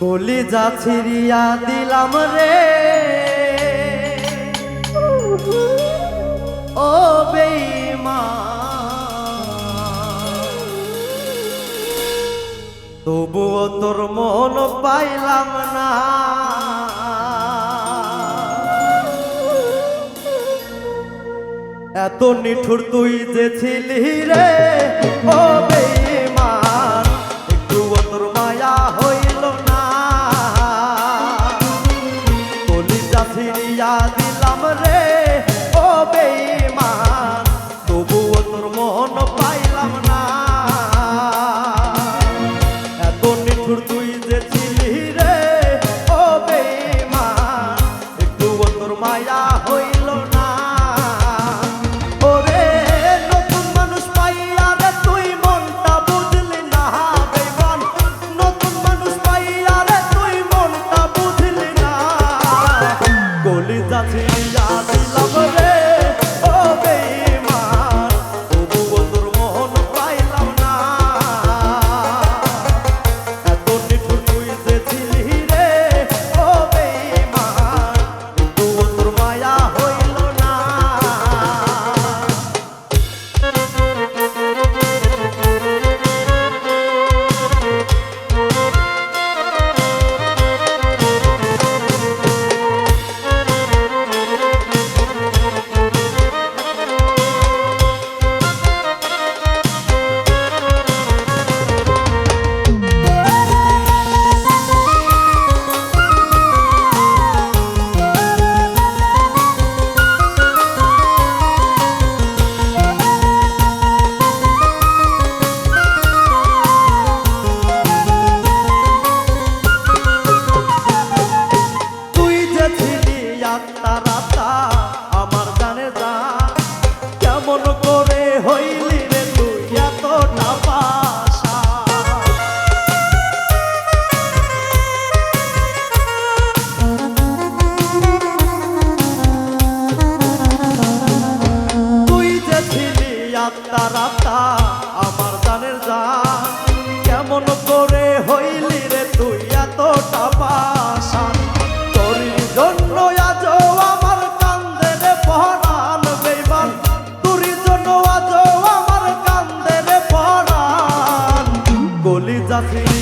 কলিজা ছিড়িয়া দিলাম রে। ও বেইমা তবুও তোর মন পাইলাম না। এত নিঠুর তুই যে ছিলি রে। আত্মা রাতা, আমার জানের জান। কেমন করে হইলি রে তুই এতটা পাশান তোর জন্য আজ আমার কান্দে রে পহরান বেমান তোর জন্য আজ আমার কান্দে রে পহরান গলি যাত্রিয়া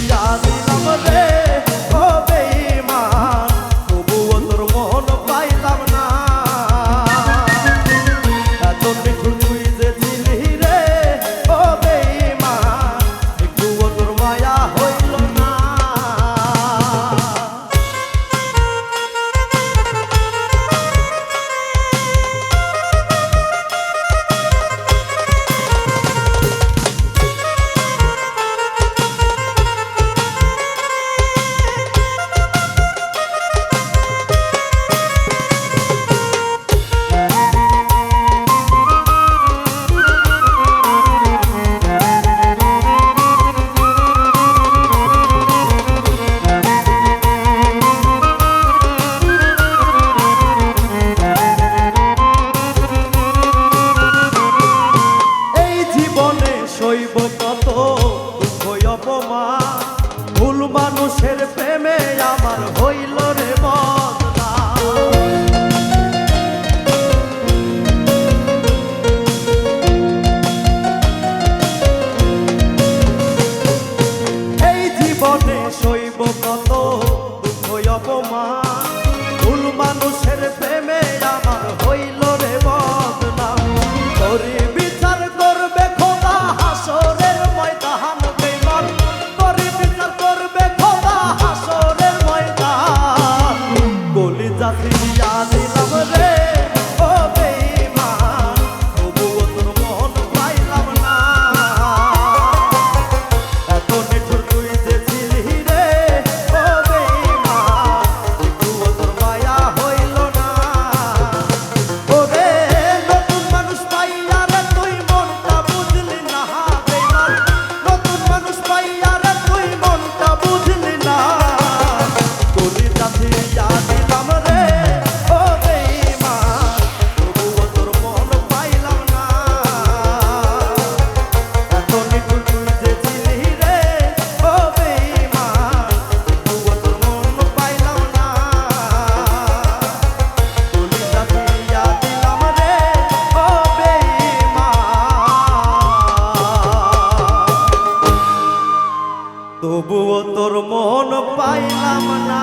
শৈব কত দুঃখ অপমান। ভুল মানুষের প্রেমে আমার হইল রে এই জীবনে শৈব কত দুঃখ অপমান। ভুল মানুষের প্রেমে আমার হইল রে বদনাম। তবুও তোর মন পাইলাম না।